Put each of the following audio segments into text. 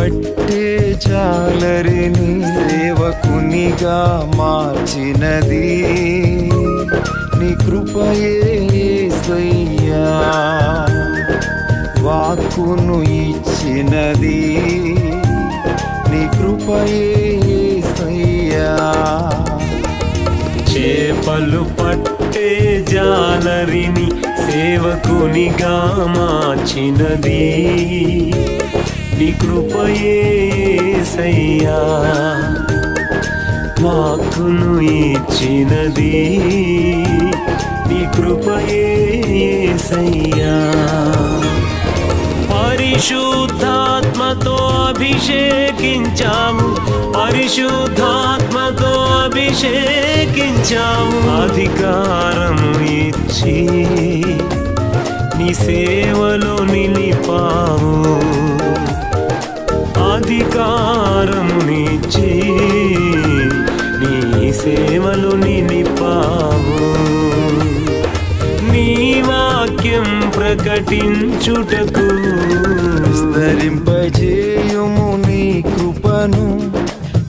పట్టే చాలరిని సేవకునిగా మార్చినది. నీ కృపయే సయ్యా వాక్కును ఇచ్చినది. నీ కృపయే సయ్యా చేపలు పట్టే జాలరిని సేవకునిగా మార్చినది. నీ కృపయేసయ్యా వాక్కును ఇచ్చినది నీ కృపయేసయ్యా పరిశుద్ధాత్మతో అభిషేకించాము పరిశుద్ధాత్మతో అభిషేకించాము. అధికారము ఇచ్చి నీ సేవలో నిలిపాము. అధికారమునిచ్చి నీ సేవలు నిలిపాము నీ వాక్యం ప్రకటించుటకు విస్తరింపజేయుము నీ కృపను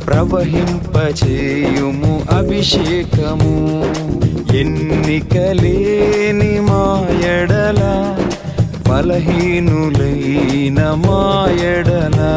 ప్రవహింపచేయుము అభిషేకము. ఎన్నికలేని మాయడల బలహీనులైన మాయడలా